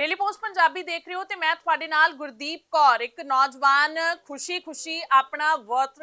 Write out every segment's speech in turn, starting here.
Daily post Punjabi ਦੇਖ ਰਹੇ ਹੋ ਤੇ ਮੈਂ ਤੁਹਾਡੇ ਨਾਲ ਗੁਰਦੀਪ ਕੌਰ, ਇੱਕ ਨੌਜਵਾਨ ਖੁਸ਼ੀ-ਖੁਸ਼ੀ ਆਪਣਾ ਵਰਥ,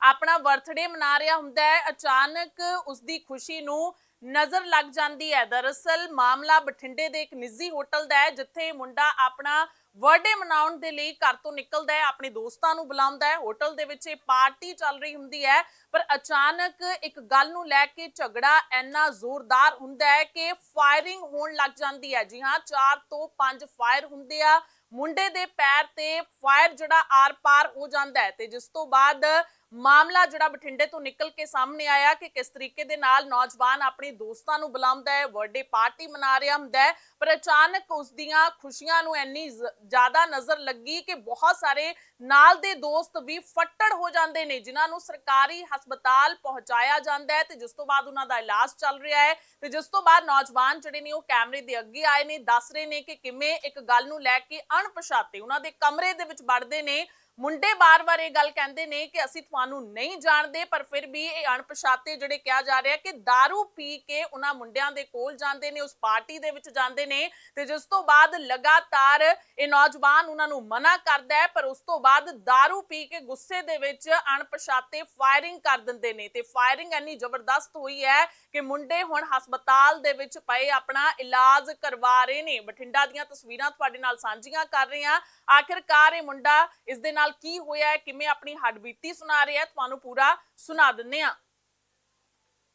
ਆਪਣਾ ਬਰਥਡੇ ਮਨਾ ਰਿਹਾ ਹੁੰਦਾ ਹੈ। ਅਚਾਨਕ ਉਸ ਦੀ ਖੁਸ਼ੀ ਨੂੰ ਨਜ਼ਰ ਲੱਗ ਜਾਂਦੀ ਹੈ। ਦਰਅਸਲ ਮਾਮਲਾ ਬਠਿੰਡੇ ਦੇ ਇੱਕ ਨਿੱਜੀ ਹੋਟਲ ਦਾ ਹੈ, ਜਿੱਥੇ ਮੁੰਡਾ ਆਪਣਾ ਬਰਥਡੇ ਮਨਾਉਣ ਦੇ ਲਈ ਘਰ ਤੋਂ ਨਿਕਲਦਾ ਹੈ, ਆਪਣੇ ਦੋਸਤਾਂ ਨੂੰ ਬੁਲਾਉਂਦਾ ਹੈ, ਹੋਟਲ ਦੇ ਵਿੱਚ ਇਹ ਪਾਰਟੀ ਚੱਲ ਰਹੀ ਹੁੰਦੀ ਹੈ। ਪਰ ਅਚਾਨਕ ਇੱਕ ਗੱਲ ਨੂੰ ਲੈ ਕੇ ਝਗੜਾ ਇੰਨਾ ਜ਼ੋਰਦਾਰ ਹੁੰਦਾ ਹੈ ਕਿ ਫਾਇਰਿੰਗ ਹੋਣ ਲੱਗ ਜਾਂਦੀ ਹੈ। ਜੀ ਹਾਂ 4 ਤੋਂ 5 ਫਾਇਰ ਹੁੰਦੇ ਆ। ਮੁੰਡੇ ਦੇ ਪੈਰ ਤੇ ਫਾਇਰ ਜਿਹੜਾ ਆਰ-ਪਾਰ ਹੋ ਜਾਂਦਾ ਹੈ ਤੇ ਜਿਸ ਤੋਂ ਬਾਅਦ ਮਾਮਲਾ ਜਿਹੜਾ ਬਠਿੰਡੇ ਤੋਂ ਨਿਕਲ ਕੇ ਸਾਹਮਣੇ ਆਇਆ ਕਿ ਕਿਸ ਤਰੀਕੇ ਦੇ ਨਾਲ ਨੌਜਵਾਨ ਆਪਣੇ ਦੋਸਤਾਂ ਨੂੰ ਬੁਲਾਉਂਦਾ ਹੈ, ਬਰਥਡੇ ਪਾਰਟੀ ਮਨਾ ਰਿਹਾ ਹੁੰਦਾ ਹੈ, ਪਰ ਅਚਾਨਕ ਉਸ ਦੀਆਂ ਖੁਸ਼ੀਆਂ ਨੂੰ ਇੰਨੀ ਜ਼ਿਆਦਾ ਨਜ਼ਰ ਲੱਗੀ ਕਿ ਬਹੁਤ ਸਾਰੇ ਨਾਲ ਦੇ ਦੋਸਤ ਵੀ ਫੱਟੜ ਹੋ ਜਾਂਦੇ ਨੇ, ਜਿਨ੍ਹਾਂ ਨੂੰ ਸਰਕਾਰੀ ਹਸਪਤਾਲ ਪਹੁੰਚਾਇਆ ਜਾਂਦਾ ਹੈ ਤੇ ਜਿਸ ਤੋਂ ਬਾਅਦ ਉਹਨਾਂ ਦਾ ਇਲਾਜ ਚੱਲ ਰਿਹਾ ਹੈ ਤੇ ਜਿਸ ਤੋਂ ਬਾਅਦ ਨੌਜਵਾਨ ਜਿਹੜੇ ਨੇ ਉਹ ਕੈਮਰੇ ਦੇ ਅੱਗੇ ਆਏ ਨੇ, ਦੱਸ ਰਹੇ ਨੇ ਕਿ ਕਿਵੇਂ ਇੱਕ ਗੱਲ ਨੂੰ ਲੈ ਕੇ ਅਣਪਛਾਤੇ ਉਹਨਾਂ ਦੇ ਕਮਰੇ ਦੇ ਵਿੱਚ ਵੜਦੇ ਨੇ। ਮੁੰਡੇ ਬਾਰ-ਬਾਰ ਇਹ ਗੱਲ ਕਹਿੰਦੇ ਨੇ ਕਿ ਅਸੀਂ ਤੁਹਾਨੂੰ ਨਹੀਂ ਜਾਣਦੇ ਪਰ ਫਿਰ ਵੀ ਇਹ ਅਣਪਛਾਤੇ ਜਿਹੜੇ ਕਿਹਾ ਜਾ ਰਿਹਾ ਕਿ दारू ਪੀ ਕੇ ਉਹਨਾਂ ਮੁੰਡਿਆਂ ਦੇ ਕੋਲ ਜਾਂਦੇ ਨੇ ਉਸ ਪਾਰਟੀ ਦੇ ਵਿੱਚ ਜਾਂਦੇ ਨੇ ਤੇ ਜਿਸ ਤੋਂ ਬਾਅਦ ਲਗਾਤਾਰ ਇਹ ਨੌਜਵਾਨ ਉਹਨਾਂ ਨੂੰ ਮਨਾ ਕਰਦਾ ਹੈ ਪਰ ਉਸ ਤੋਂ ਬਾਅਦ दारू ਪੀ ਕੇ ਗੁੱਸੇ ਦੇ ਵਿੱਚ ਅਣਪਛਾਤੇ ਫਾਇਰਿੰਗ ਕਰ ਦਿੰਦੇ ਨੇ ਤੇ ਫਾਇਰਿੰਗ ਇੰਨੀ ਜ਼ਬਰਦਸਤ ਹੋਈ ਹੈ ਕਿ ਮੁੰਡੇ ਹੁਣ ਹਸਪਤਾਲ ਦੇ ਵਿੱਚ ਪਏ ਆਪਣਾ ਇਲਾਜ ਕਰਵਾ ਰਹੇ ਨੇ ਬਠਿੰਡਾ ਦੀਆਂ ਤਸਵੀਰਾਂ ਤੁਹਾਡੇ ਨਾਲ ਸਾਂਝੀਆਂ ਕਰ ਰਹੇ ਹਾਂ ਆਖਿਰਕਾਰ ਇਹ ਮੁੰਡਾ ਇਸ ਦੇ ਨਾਲ ਕੀ ਹੋਇਆ ਹੈ ਕਿਵੇਂ ਆਪਣੀ ਹੱਡਬੀਤੀ ਸੁਣਾ ਰਿਹਾ ਤੁਹਾਨੂੰ ਪੂਰਾ ਸੁਣਾ ਦਿੰਨੇ ਆ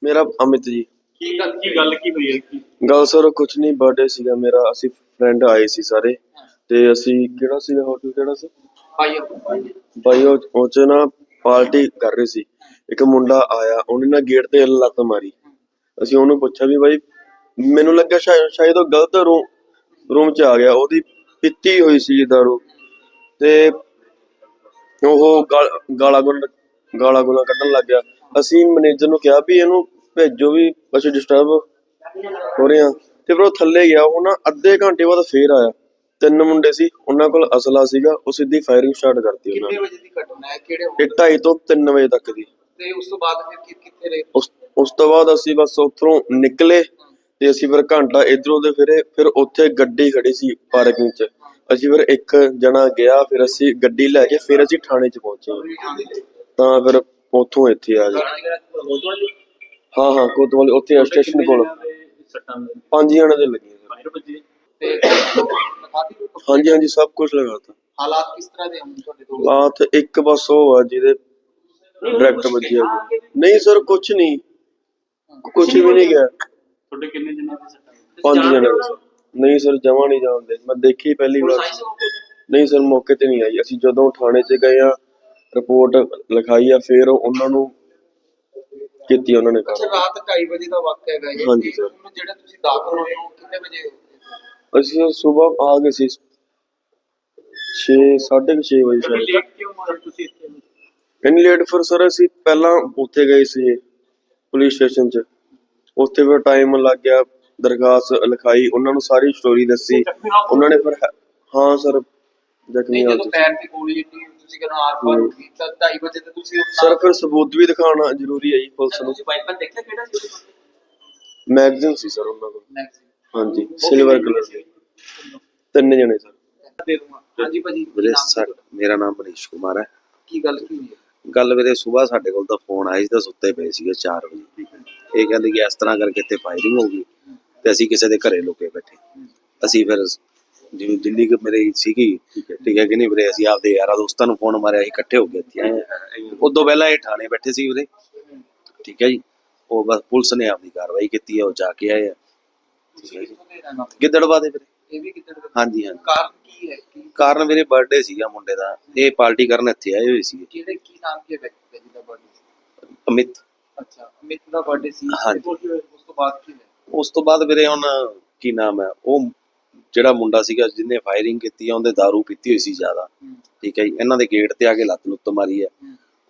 ਮੇਰਾ ਅਮਿਤ ਜੀ। ਕੀ ਗੱਲ ਕੀ ਗੱਲ ਕੀ ਹੋਈ ਹੈ? ਕੀ ਗੱਲ ਸਰ ਕੁਛ ਨਹੀਂ ਬਰਥਡੇ ਸੀਗਾ ਮੇਰਾ ਅਸੀਂ ਫਰੈਂਡ ਆਏ ਸੀ ਸਾਰੇ ਤੇ ਅਸੀਂ ਕਿਹੜਾ ਸੀਗਾ ਹੋਟਲ ਕਿਹੜਾ ਸੀ? ਭਾਈ। ਉਹ ਉਹ 'ਚ ਨਾ ਪਾਰਟੀ ਕਰ ਰਹੇ ਸੀ। ਇੱਕ ਮੁੰਡਾ ਆਇਆ ਉਹਨੇ ਨਾ ਗੇਟ ਤੇ ਲੱਤ ਮਾਰੀ। ਅਸੀਂ ਉਹਨੂੰ ਪੁੱਛਿਆ ਵੀ ਬਾਈ ਮੈਨੂੰ ਲੱਗਾ ਸ਼ਾਇਦ ਸ਼ਾਇਦ ਉਹ ਗਲਤ ਰੂਮ ਰੂਮ 'ਚ ਆ ਗਿਆ ਉਹਦੀ ਪੀਤੀ ਹੋਈ ਸੀ ਦਾਰੂ ਤੇ ਉਹ ਗਾਲ- ਗਾਲਾਂ ਗੁਲਾਂ ਗਾਲਾਂ ਕੱਢਣ ਲੱਗ ਗਿਆ। ਅਸੀਂ ਮੈਨੇਜਰ ਨੂੰ ਕਿਹਾ ਵੀ ਇਹਨੂੰ ਭੇਜੋ ਵੀ ਅਸੀਂ ਡਿਸਟਰਬ ਹੋ ਰਹੇ ਤੇ ਫਿਰ ਉਹ ਥੱਲੇ ਗਿਆ। ਉਹ ਨਾ ਅੱਧੇ ਘੰਟੇ ਬਾਅਦ ਫੇਰ ਆਇਆ। ਤਿੰਨ ਮੁੰਡੇ ਸੀ। ਉਹਨਾਂ ਕੋਲ ਅਸਲਾ ਸੀਗਾ। ਉਹ ਸਿੱਧੀ ਫਾਇਰਿੰਗ ਸਟਾਰਟ ਕਰਤੀ ਉਹਨਾਂ ਕਿੰਨੇ ਨੇ ਵਜੇ ਦੀ ਘਟਨਾ ਹੈ? ਕਿਹੜੇ 2:30 ਤੋਂ 3 ਵਜੇ ਤੱਕ ਦੀ। ਤੇ ਉਸ ਤੋਂ ਬਾਅਦ ਫਿਰ ਕਿ- ਕਿੱਥੇ ਰਹੇ? ਉਸ ਉਸ ਤੋਂ ਬਾਅਦ ਅਸੀਂ ਬਸ ਉੱਥੋਂ ਨਿਕਲੇ ਤੇ ਅਸੀਂ ਫਿਰ ਘੰਟਾ ਇਧਰੋਂ ਦੇ ਫਿਰੇ। ਫਿਰ ਉੱਥੇ ਗੱਡੀ ਖੜੀ ਸੀ ਪਾਰਕਿੰਗ 'ਚ। ਅਸੀਂ ਫਿਰ ਇੱਕ ਜਣਾ ਗਿਆ ਫਿਰ ਅਸੀਂ ਗੱਡੀ ਲੈ ਕੇ ਫਿਰ ਅਸੀਂ ਥਾਣੇ 'ਚ ਪਹੁੰਚੇ। ਤਾਂ ਫਿਰ ਉੱਥੋਂ ਇੱਥੇ ਆ ਗਏ। ਹਾਂ ਹਾਂ ਕੋਤਵਾਲੀ ਉੱਥੇ ਸਟੇਸ਼ਨ ਕੋਲ। ਪੰਜ ਜਣੇ ਦੇ ਲੱਗੇ ਹਾਂਜੀ ਹਾਂਜੀ ਸਭ ਕੁਝ ਲਗਾਤਾ। ਹਾਲਾਤ ਕਿਸ ਤਰ੍ਹਾਂ ਦੇ ਹਨ ਤੁਹਾਡੇ ਦੋ ਬਾਤ ਇੱਕ ਬਸ ਉਹ ਆ ਜਿਹਦੇ ਡਾਇਰੈਕਟ ਵੱਜੀ ਆ। ਨਹੀਂ ਸਰ ਕੁਝ ਨਹੀਂ। ਕੁਝ ਵੀ ਨਹੀਂ ਗਿਆ। ਤੁਹਾਡੇ ਕਿੰਨੇ ਜਣਾਂ ਦੇ ਸੱਟਾਂ ਪੰਜ ਜਣੇ ਸਰ। ਨਹੀਂ ਸਰ ਜਮਾ ਨਹੀਂ ਜਾਣਦੇ। ਮੈਂ ਦੇਖੀ ਪਹਿਲੀ ਵਾਰ। ਨਹੀਂ ਸਰ ਮੌਕੇ ਤੇ ਨਹੀਂ ਆਈ। ਅਸੀਂ ਜਦੋਂ ਥਾਣੇ 'ਚ ਗਏ ਆ ਰਿਪੋਰਟ ਲਿਖਾਈ ਆ ਫਿਰ ਉਹਨਾਂ ਨੂੰ ਕੀਤੀ ਉਹਨਾਂ ਨੇ ਅੱਛਾ ਰਾਤ 2:30 ਵਜੇ ਦਾ ਵਾਕਿਆ ਹੈਗਾ ਇਹ। ਹਾਂਜੀ ਤੇ ਸਰ। ਹੁਣ ਜਿਹੜੇ ਤੁਸੀਂ ਦਾਖਲ ਹੋਏ ਹੋ ਕਿੰਨੇ ਵਜੇ ਅਸੀਂ ਸਵੇਰ ਆ ਗਏ ਸੀ। 6 6:30 ਵਜੇ ਸ਼ਾਇਦ ਲੇਟ ਕਿਉਂ ਮਾਰੇ ਤੁਸੀਂ ਇੱਥੇ? ਇੰਨੀ ਲੇਟ ਫਿਰ ਸਰ ਅਸੀਂ ਪਹਿਲਾਂ ਉੱਥੇ ਗਏ ਸੀ ਪੁਲਿਸ ਸਟੇਸ਼ਨ 'ਚ। ਉੱਥੇ ਫਿਰ ਟਾਈਮ ਲੱਗ ਗਿਆ। ਦਰਖਾਸਤ ਲਿਖਾਈ ਉਹਨਾਂ ਨੂੰ ਸਾਰੀ ਸਟੋਰੀ ਦੱਸੀ। ਉਹਨਾਂ ਨੇ ਫਿਰ ਹੈ- ਸਰ ਜ਼ਖਮੀ ਹਾਲਤ ਜਦੋਂ 'ਚ। ਪੈਰ ਤੇ ਗੋਲੀ ਲੱਗੀ ਤੁਸੀਂ ਕਹਿੰਦੇ ਆਰ ਪਾਰ ਹੋ। ਗਈ ਤਾਂ 2:30 ਵਜੇ ਤੇ ਤੁਸੀਂ ਸਰ ਫਿਰ ਸਬੂਤ ਵੀ ਦਿਖਾਉਣਾ ਜ਼ਰੂਰੀ ਹੈ ਜੀ ਪੁਲਿਸ ਨੂੰ। ਤੁਸੀਂ ਵਾਈਪਰ ਦੇਖਿਆ ਕਿਹੜਾ ਸੀ ਮੈਗਜ਼ੀਨ ਸੀ ਸਰ ਉਹਨਾਂ ਕੋਲ। ਹਾਂਜੀ ਸਿਲਵਰ ਕਲਰ ਦੀ। ਤਿੰਨ ਜਣੇ ਸਰ। ਦੇ ਦੂੰਗਾ ਹਾਂਜੀ ਭਾਜੀ ਵੀਰੇ ਨਾਮ ਸਾ- ਤੁਹਾਡਾ? ਮੇਰਾ ਨਾਮ ਮਨੀਸ਼ ਕੁਮਾਰ ਹੈ। ਕੀ ਗੱਲ ਕੀ ਹੋਈ ਹੈ? ਗੱਲ ਵੀਰੇ ਸਵੇਰ ਸਾਡੇ ਕੋਲ ਤਾਂ ਫੋਨ ਆਇਆ ਸੀ ਤਾਂ ਸੁੱਤੇ ਪਏ ਸੀਗੇ 4 ਵਜੇ। ਇਹ ਕਹਿੰਦੇ ਕਿ ਇਸ ਤਰ੍ਹਾਂ ਕਰਕੇ ਇੱਥੇ ਫਾਇਰਿੰਗ ਹੋ ਗਈ। ਤੇ ਅਸੀਂ ਕਿਸੇ ਦੇ ਘਰੇ ਲੁਕੇ ਬੈਠੇ। ਅਸੀਂ ਫਿਰ ਜਿਵੇਂ ਦਿੱਲੀ ਕਿ ਮੇਰੇ ਸੀਗੀ ਠੀਕ ਹੈ। ਕਿ ਨਹੀਂ ਵੀਰੇ ਅਸੀਂ ਆਪਦੇ ਯਾਰਾਂ ਦੋਸਤਾਂ ਨੂੰ ਫੋਨ ਮਾਰਿਆ ਅਸੀਂ ਇਕੱਠੇ ਹੋ ਗਏ ਇੱਥੇ। ਉਦੋਂ ਪਹਿਲਾਂ ਇਹ ਥਾਣੇ ਬੈਠੇ ਸੀ ਵੀਰੇ। ਠੀਕ ਹੈ ਜੀ। ਉਹ ਬਸ ਪੁਲਿਸ ਨੇ ਆਪਦੀ ਕਾਰਵਾਈ ਕੀਤੀ ਹੈ ਉਹ ਜਾ ਕੇ ਆਏ ਆ? ਗਿੱਦੜਵਾ ਦੇ ਵੀਰੇ? ਇਹ ਵੀ ਕਿੱਧਰ ਦੇ ਹਾਂਜੀ ਹਾਂਜੀ। ਕਾਰਨ ਕੀ ਹੈ ਕੀ? ਕਾਰਨ ਵੀਰੇ ਬਰਥਡੇ ਸੀਗਾ ਮੁੰਡੇ ਦਾ। ਇਹ ਪਾਰਟੀ ਕਰਨ ਇੱਥੇ ਆਏ ਹੋਏ ਸੀ ਕਿਹੜੇ ਕੀ ਨਾਮ ਕੀ ਵਿਅਕਤੀ ਦਾ ਜਿਹਦਾ ਬਰਥਡੇ ਅਮਿਤ। ਅੱਛਾ ਅਮਿਤ ਦਾ ਬਰਥਡੇ ਸੀ। ਉਸ ਤੋਂ ਬਾਅਦ ਕੀ ਉਸ ਤੋਂ ਬਾਅਦ ਵੀਰੇ ਹੁਣ ਕੀ ਨਾਮ ਹੈ ਉਹ ਜਿਹੜਾ ਮੁੰਡਾ ਸੀਗਾ ਜਿਹਨੇ ਫਾਇਰਿੰਗ ਕੀਤੀ ਆ ਉਹਦੇ दारू ਪੀਤੀ ਹੋਈ ਸੀ ਜ਼ਿਆਦਾ ਠੀਕ ਹੈ ਜੀ ਇਹਨਾਂ ਦੇ ਗੇਟ ਤੇ ਆ ਕੇ ਲੱਤ ਲੁੱਤ ਮਾਰੀ ਆ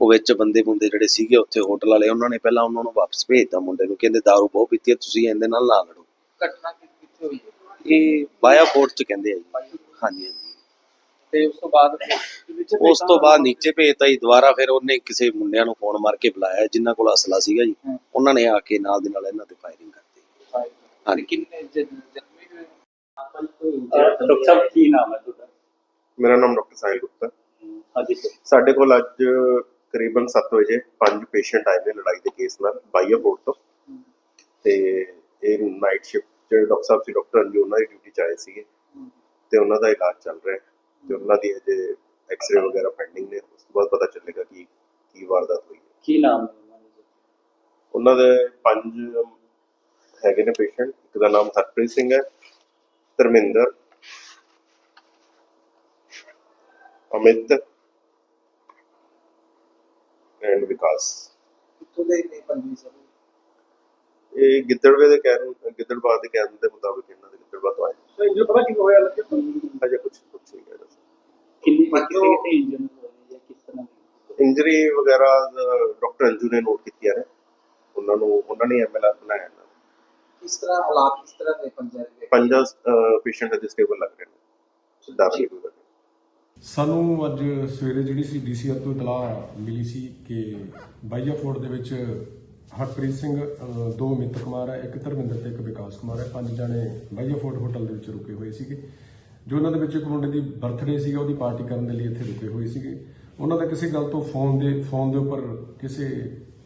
ਉਹ ਵਿੱਚ ਬੰਦੇ ਬੰਦੇ ਜਿਹੜੇ ਸੀਗੇ ਉੱਥੇ ਹੋਟਲ ਵਾਲੇ ਉਹਨਾਂ ਨੇ ਪਹਿਲਾਂ ਉਹਨਾਂ ਨੂੰ ਵਾਪਸ ਭੇਜਤਾ ਮੁੰਡੇ ਨੂੰ ਕਹਿੰਦੇ दारू ਬਹੁਤ ਪੀਤੀ ਹੈ ਤੁਸੀਂ ਇਹਦੇ ਨਾਲ ਨਾ ਲੜੋ ਘਟਨਾ ਕਿ- ਕਿੱਥੇ ਹੋਈ ਹੈ ਇਹ ਬਾਇਆ ਫੋਰਟ ਚ ਕਹਿੰਦੇ ਆ ਜੀ ਹਾਂਜੀ ਹਾਂਜੀ ਤੇ ਉਸ ਤੋਂ ਬਾਅਦ ਉਸ ਤੋਂ ਬਾਅਦ ਨੀਚੇ ਭੇਜਤਾ ਜੀ ਦੁਬਾਰਾ ਫਿਰ ਉਹਨੇ ਕਿਸੇ ਮੁੰਡਿਆਂ ਨੂੰ ਫੋਨ ਮਾਰ ਕੇ ਬੁਲਾਇਆ ਜਿਨ੍ਹਾਂ ਕੋਲ ਅਸਲਾ ਸੀਗਾ ਜੀ ਹਮ। ਉਹਨਾਂ ਨੇ ਆ ਕੇ ਨਾਲ ਦੇ ਨਾਲ ਇਹਨਾਂ ਤੇ ਫਾਇਰਿੰਗ ਹਾਂਜੀ। ਕਿੰਨੇ ਜ- ਜ਼ਖਮੀ ਹੋਏ ਡਾਕਟਰ ਸਾਹਿਬ ਕੀ ਨਾਮ ਹੈ ਤੁਹਾਡਾ? ਮੇਰਾ ਨਾਮ ਡਾਕਟਰ ਸਾਹਿਲ ਗੁਪਤਾ ਹਾਂਜੀ ਸਰ। ਸਾਡੇ ਕੋਲ ਅੱਜ ਕਰੀਬਨ 7 ਵਜੇ ਪੰਜ ਪੇਸ਼ੈਂਟ ਆਏ ਨੇ ਲੜਾਈ ਦੇ ਕੇਸ ਨਾਲ ਬਾਈਆ ਬੋਰਡ ਤੋਂ। ਤੇ ਇਹ ਨਾਈਟ ਸ਼ਿਫਟ ਜਿਹੜੇ ਡਾਕਟਰ ਸਾਹਿਬ ਸੀ ਡਾਕਟਰ ਅੰਜੂ ਉਹਨਾਂ ਦੀ ਡਿਊਟੀ ਚ ਆਏ ਸੀਗੇ। ਤੇ ਉਹਨਾਂ ਦਾ ਇਲਾਜ ਚੱਲ ਰਿਹਾ ਤੇ ਉਹਨਾਂ ਦੀ ਅਜੇ ਐਕਸ-ਰੇ ਵਗੈਰਾ ਪੈਂਡਿੰਗ ਨੇ। ਉਸ ਤੋਂ ਬਾਅਦ ਪਤਾ ਚੱਲੇਗਾ ਕਿ ਕੀ ਵਾਰਦਾਤ ਹੋਈ ਹੈ। ਕੀ ਨਾਮ? ਉਹਨਾਂ ਦੇ ਪੰਜ ਹੈਗੇ ਨੇ ਪੇਸ਼ੈਂਟ ਇੱਕ ਦਾ ਨਾਮ ਹਰਪ੍ਰੀਤ ਸਿੰਘ ਹੈ ਧਰਮਿੰਦਰ ਅਮਿਤ ਐਂਡ ਵਿਕਾਸ। ਕਿੱਥੋਂ ਦੇ ਨੇ ਪੰਜੀ ਸਰ? ਇਹ ਗਿੱਦੜਵੇ ਦੇ ਕਹਿਣ ਗਿੱਦੜਬਾਦ ਦੇ ਕਹਿਣ ਦੇ ਮੁਤਾਬਕ ਇਹਨਾਂ ਦੇ ਗਿੱਦੜਬਾਦ ਤੋਂ ਆਏ। ਜੋ ਪਤਾ ਕਿਵੇਂ ਹੋਇਆ ਲੱਗੇ ਅਜੇ ਕੁਝ ਕੁਝ ਨਹੀਂ ਕਹਿ ਰਿਹਾ ਕਿੰਨੀ ਕਿਤੇ ਕਿਤੇ ਇੰਜਨ ਹੋਈ ਜਾਂ ਕਿਸ ਤਰ੍ਹਾਂ ਦੀ? ਇੰਜਰੀ ਵਗੈਰਾ ਡਾਕਟਰ ਅੰਜੂ ਨੇ ਨੋਟ ਕੀਤੀਆਂ ਨੇ। ਉਹਨਾਂ ਨੂੰ ਉਹਨਾਂ ਨੇ ਐਮਐਲਆਰ ਬਣਾਇਆ ਇਹਨਾਂ ਦਾ। ਕਿਸ ਤਰ੍ਹਾਂ ਹਾਲਾਤ ਕਿਸ ਤਰ੍ਹਾਂ ਦੇ ਪੰਜਾਬ ਦੇ ਪੰਜਾਂ ਪੇਸ਼ੈਂਟ ਅਜੇ ਸਟੇਬਲ ਲੱਗ ਰਹੇ। ਨੇ ਦਾਖਲ ਹੋ ਗਏ ਸਾਨੂੰ ਅੱਜ ਸਵੇਰੇ ਜਿਹੜੀ ਸੀ ਡੀਸੀਆਰ ਤੋਂ ਇਤਲਾਹ ਮਿਲੀ ਸੀ ਕਿ ਬਾਈਆ ਫੋਰਟ ਦੇ ਵਿੱਚ ਹਰਪ੍ਰੀਤ ਸਿੰਘ ਦੋ ਮਿੱਤਰ ਕੁਮਾਰ ਹੈ ਇੱਕ ਧਰਮਿੰਦਰ ਤੇ ਇੱਕ ਵਿਕਾਸ ਕੁਮਾਰ ਹੈ। ਪੰਜ ਜਣੇ ਬਾਈਆ ਫੋਰਟ ਹੋਟਲ ਦੇ ਵਿੱਚ ਰੁਕੇ ਹੋਏ ਸੀਗੇ। ਜੋ ਉਹਨਾਂ ਦੇ ਵਿੱਚ ਇੱਕ ਮੁੰਡੇ ਦੀ ਬਰਥਡੇ ਸੀਗਾ ਉਹਦੀ ਪਾਰਟੀ ਕਰਨ ਦੇ ਲਈ ਇੱਥੇ ਰੁਕੇ ਹੋਏ ਸੀਗੇ। ਉਹਨਾਂ ਦਾ ਕਿਸੇ ਗੱਲ ਤੋਂ ਫੋਨ ਦੇ ਫੋਨ ਦੇ ਉੱਪਰ ਕਿਸੇ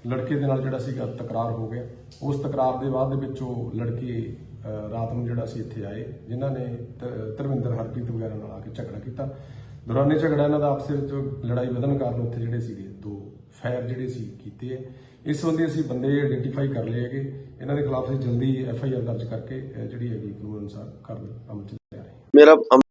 ਲੜਕੇ ਦੇ ਨਾਲ ਜਿਹੜਾ ਸੀਗਾ ਤਕਰਾਰ ਹੋ ਗਿਆ। ਉਸ ਤਕਰਾਰ ਦੇ ਬਾਅਦ ਦੇ ਵਿੱਚ ਉਹ ਲੜਕੇ ਰਾਤ ਨੂੰ ਜਿਹੜਾ ਸੀ ਇੱਥੇ ਆਏ, ਜਿਨ੍ਹਾਂ ਨੇ ਧਰਮਿੰਦਰ, ਹਰਪ੍ਰੀਤ ਵਗੈਰਾ ਨਾਲ ਆ ਕੇ ਝਗੜਾ ਕੀਤਾ। ਦੌਰਾਨੇ ਝਗੜਾ ਇਹਨਾਂ ਦਾ ਆਪਸ ਵਿੱਚ ਲੜਾਈ ਵਧਣ ਕਾਰਨ ਉੱਥੇ ਜਿਹੜੇ ਸੀਗੇ, ਦੋ ਫਾਇਰ ਜਿਹੜੇ ਸੀ ਕੀਤੇ ਹੈ ਇਸ ਸੰਬੰਧੀ ਅਸੀਂ ਬੰਦੇ ਆਇਡੈਂਟੀਫਾਈ ਕਰ ਲਏ ਹੈਗੇ। ਇਹਨਾਂ ਦੇ ਖਿਲਾਫ ਅਸੀਂ ਜਲਦੀ ਐਫ ਆਈ ਆਰ ਦਰਜ ਕਰਕੇ ਜਿਹੜੀ ਹੈਗੀ ਕਾਨੂੰਨ ਅਨੁਸਾਰ ਕਰ ਅਮਲ ਚ ਲਿਆ ਰਹੇ ਮੇਰਾ